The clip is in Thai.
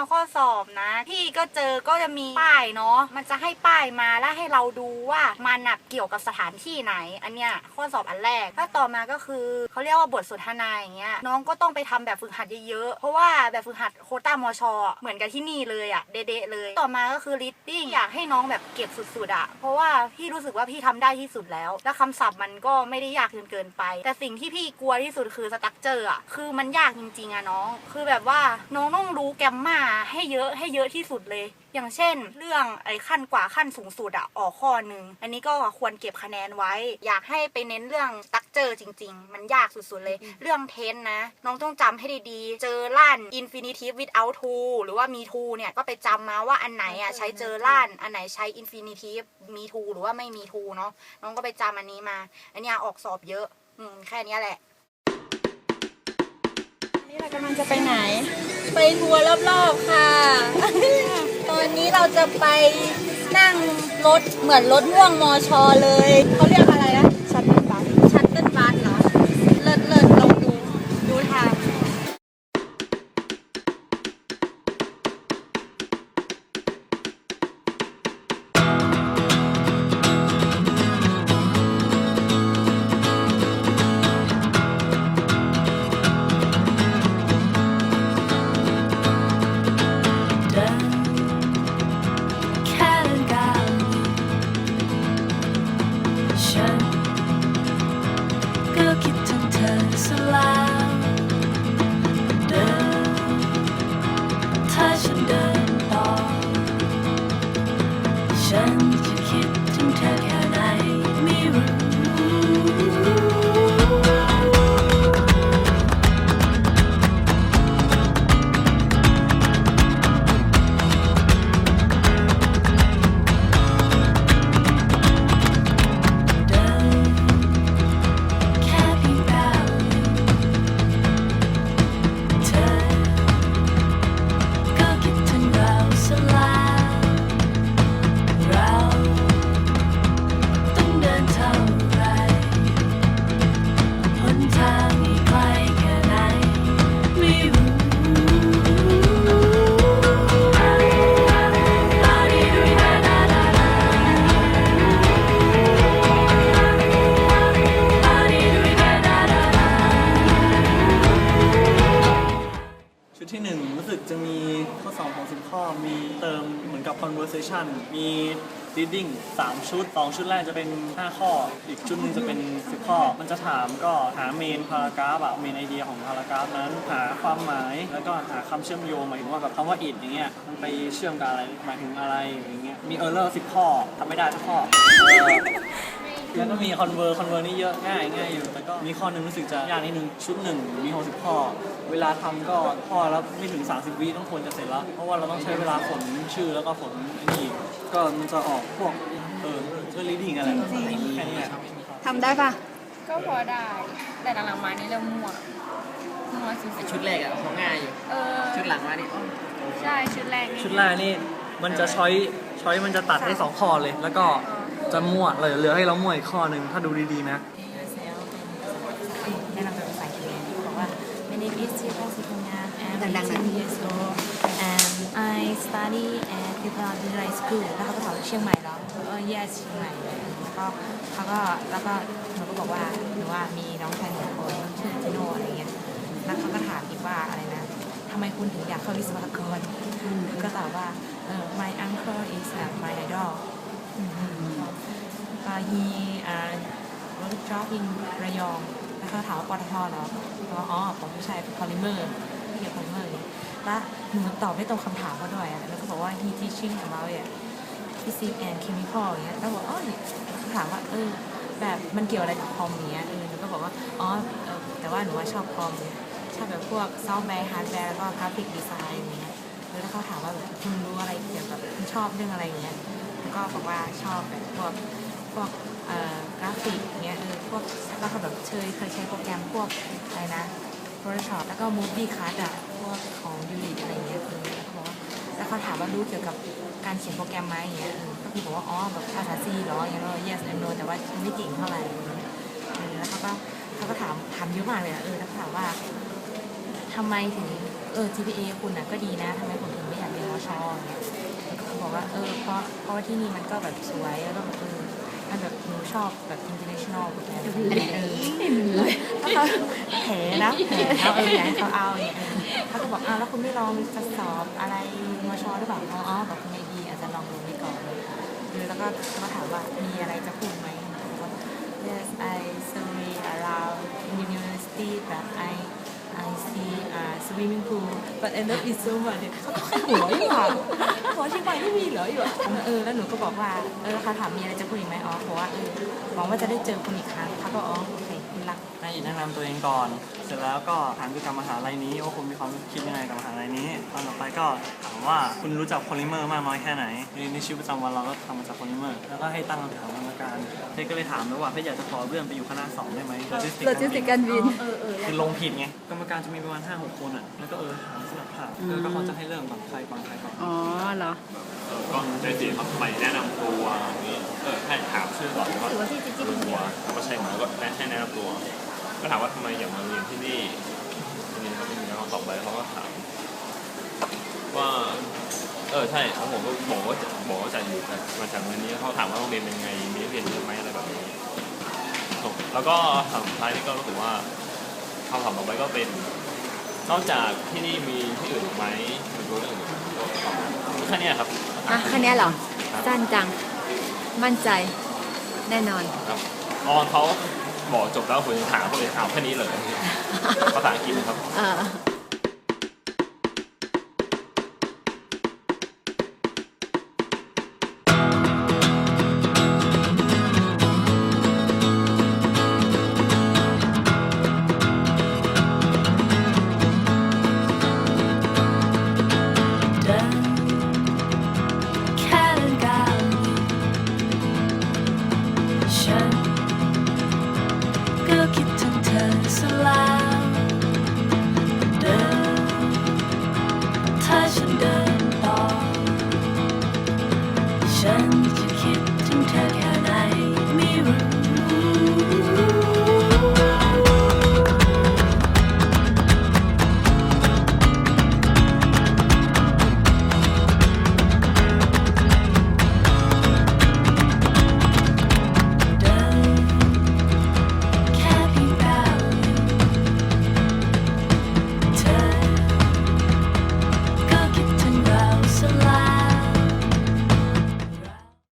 วข้อสอบนะพี่ก็เจอก็จะมีป้ายเนาะมันจะให้ป้ายมาแล้วให้เราดูว่ามันน่ะเกี่ยวกับสถานที่ไหน อันเนี้ยข้อสอบอันแรกถ้าต่อมาก็คือเขาเรียกว่าบทสนทนาอย่างเงี้ยน้องก็ต้องไปทำแบบฝึกหัดเยอะๆเพราะว่าแบบฝึกหัดโคต้ามชอเหมือนกับที่นี่เลยอะเดะๆเลย ต่อมาก็คือ reading อยากให้น้องแบบเก็บสุดๆอะเพราะว่าพี่รู้สึกว่าพี่ทำได้ที่สุดแล้ว แล้วคำศัพท์มันก็ไม่ได้ยากจนเกินไป แต่สิ่งที่พี่กลัวที่สุดคือสตั๊กเจออะคือมันยากจริงๆอะน้อง คือแบบว่าน้องต้องรู้แกมมาให้เยอะให้เยอะที่สุดเลย อย่างเช่น เรื่องไอ้ขั้นกว่าขั้นสูงสุดอะออกข้อหนึ่งอันนี้ก็ควรเก็บคะแนนไว้ อยากให้ไปเน้นเรื่องสตั๊กเจอจริง ๆ มันยากสุดๆเลย เรื่องเทนนะ น้องต้องจำให้ดีๆ เจอล้าน infinitive without to หรือว่ามี to เนี่ยก็ไปจำมาว่าอันไหนอะใช้เจอล้าน อันไหนใช้ infinitive มี to หรือว่าไม่มี to เนาะน้องก็ไปจำอันนี้มา อันเนี้ยออกสอบเยอะ อืมแค่เนี้ยแหละนี่เรากำลังจะไปไหน ไปทัวร์รอบๆค่ะ ตอนนี้เราจะไปนั่งรถเหมือนรถม่วงมอชอเลยเขาเรียกอะไร หนึ่งรู้สึกจะมีข้อสอบของสิบข้อมีเติมเหมือนกับ conversation มี reading 3 ชุด 2 ชุดแรกจะเป็น 5 ข้อ อีกชุดหนึ่งจะเป็น 10 ข้อ มันจะถามก็หา main paragraph อะ main idea ของ paragraph นั้น หาความหมายแล้วก็หาคำเชื่อมโยงหมายถึงว่าแบบคำว่า it อย่างเงี้ยมันไปเชื่อมกับอะไรหมายถึงอะไรอย่างเงี้ยมี error 10 ข้อทำไม่ได้ทุกข้อเออ แล้วก็มีคอนเวอร์คอนเวอร์นี่เยอะง่ายง่ายอยู่ แต่ก็มีข้อหนึ่งรู้สึกจะยากนิดนึงชุดหนึ่งมี 60 ข้อ เวลาทำก็ข้อแล้วไม่ถึง 30 วิต้องควรจะเสร็จแล้ว เพราะว่าเราต้องใช้เวลาฝนชื่อแล้วก็ฝนไอ้นี่ก็มันจะออกพวกเออเรื่อง reading อะไรแค่นี้แหละทำได้ปะก็พอได้ แต่หลังๆมานี่เริ่มมั่วมั่วสุดชุดแรกอะเขาง่ายอยู่ๆเออชุดหลังมานี่โอ้ใช่ชุดแรกนี่ชุดแรกนี่มันจะช้อยช้อยมันจะตัดได้สองข้อเลยแล้วก็ จะมั่วเลยเหลือให้เรามั่วอีกข้อหนึ่งถ้าดูดีๆนะ แนะนำเป็นภาษาอังกฤษบอกว่า My name is ชื่อพงศิพงงาม and ดังๆหน่อย18 years old and I study at Preparatory High School แล้วเขาก็ถามว่าเชียงใหม่เหรอเออ yes เชียงใหม่แล้วก็เขาก็แล้วก็หนูก็บอกว่าหนูว่ามีน้องชายหนึ่งคนชื่อจิโน่อะไรเงี้ยแล้วเขาก็ถามอีกว่าอะไรนะทำไมคุณถึงอยากเข้าวิศวกรก็ตอบว่าเออ my uncle is uh, my idol he uh, work job in ระยองแล้วเขาถามว่าปตทเหรอก็อ๋อผมไม่ใช่พอลิเมอร์เกี่ยวกับพอลิเมอร์แล้วหนูตอบไม่ตรงคำถามเขาด้วยอะแล้วก็บอกว่า he teaching about it physics and chemical อย่างเงี้ยแล้วบอกอ๋อเขาถามว่าเออแบบมันเกี่ยวอะไรกับคอมเงี้ยเออหนูก็บอกว่าอ๋อแต่ว่าหนูว่าชอบคอมเนี่ยชอบแบบพวกซอฟต์แวร์ฮาร์ดแวร์แล้วก็กราฟิกดีไซน์อย่างเงี้ยแล้วเขาถามว่าแบบคุณรู้อะไรเกี่ยวกับคุณชอบเรื่องอะไรอย่างเงี้ยแล้วก็บอกว่าชอบแบบพวก พวกกราฟิกเงี้ยเออพวกแล้วก็แบบเคยเคยใช้โปรแกรมพวกอะไรนะ Photoshop แล้วก็ Movie Cut อะพวกของยูริอะไรเงี้ยเออแล้วเขาบอกว่าแล้วเขาถามว่ารู้เกี่ยวกับการเขียนโปรแกรมไหมอย่างเงี้ยเออก็คือบอกว่าอ๋อแบบภาษา C เหรออย่างเงี้ยเรา yes and no แต่ว่าไม่เก่งเท่าไหร่อะไรเงี้ยเออแล้วเขาก็เขาก็ถามถามเยอะมากเลยอะเออแล้วถามว่าทำไมถึงเออ GPA คุณน่ะก็ดีนะทำไมคุณถึงชอยางเงี้ยแล้วก็บอกว่าเออเพราะเพราะว่าที่นี่มันก็แบบสวยแล้วก็แบบเออ มันแบบหนูชอบแบบ international แบบนี้เออถ้าเขาแผลนะแผลแล้วเอออยากให้เขาเอาอย่างเงี้ยเขาก็บอกอ้าวแล้วคุณไม่ลองจะสอบอะไรมชหรือเปล่าอ๋ออ๋อแบบคุณไงดีอาจจะลองดูนี้ก่อนแล้วก็ก็ถามว่ามีอะไรจะพูดไหมเขาบอกว่า yes I survey around university that I I see a swimming pool but I love it so much เขาก็หัวอยู่อะหัวเชียงใหม่ไม่มีเหรออยู่อะเออแล้วหนูก็บอกว่าเออเขาถามมีอะไรจะพูดอีกไหมอ๋อบอกว่าเออหวังว่าจะได้เจอคุณอีกครั้งเขาก็อ๋อโอเค คุณรัก ให้แนะนำตัวเองก่อน เสร็จแล้วก็ถามเกี่ยวกับมหาลัยนี้ว่าคุณมีความคิดยังไงกับมหาลัยนี้ตอนต่อไปก็ถามว่าคุณรู้จักโพลิเมอร์มากน้อยแค่ไหนในในชีวิตประจำวันเราก็ทำมาจากโพลิเมอร์ แล้วก็ให้ตั้งคำถามกรรมการเพชรก็เลยถามแล้วว่าเพชรอยากจะขอเลื่อนไปอยู่คณะสองได้ไหมโลจิสติกโลจิสติกการบินคือลงผิดไงกรรมการจะมีประมาณ5 6คนอะแล้วก็เออถามสลับถามเออก็เขาจะให้เริ่มก่อนใครก่อนใครก่อน อ๋อเหรอ ก็ใจสีครับไปแนะนำตัวอย่างนี้เออให้ถามชื่อก่อนแล้วก็ถือว่าพี่จิ๊บจิ๊บรู้ตัวว่าใช่ไหมก็ให้แนะนำตัว ก็ถามว่าทำไมอยากมาเรียนที่นี่ทีนี้เขาไม่มีแล้วตอบไปเขาก็ถามว่าเออใช่แล้วผมก็บอกว่าจะบอกว่าจะอยู่แต่มาจากเมืองนี้เขาถามว่าโรงเรียนเป็นไงมีนักเรียนเยอะไหมอะไรแบบนี้แล้วก็ถามสุดท้ายนี่ก็รู้สึกว่าคำถามต่อไปก็เป็น นอกจากที่นี่มีที่อื่นอีกไหมหรือรู้เรื่องอื่นแค่เนี้ยครับ อะคันนี้เหรอ สั้นจัง มั่นใจ แน่นอน ครับออนเขาบอกจบแล้วคุณถามก็เลยถามแค่นี้เลย ภาษาอังกฤษนะครับ เออ together.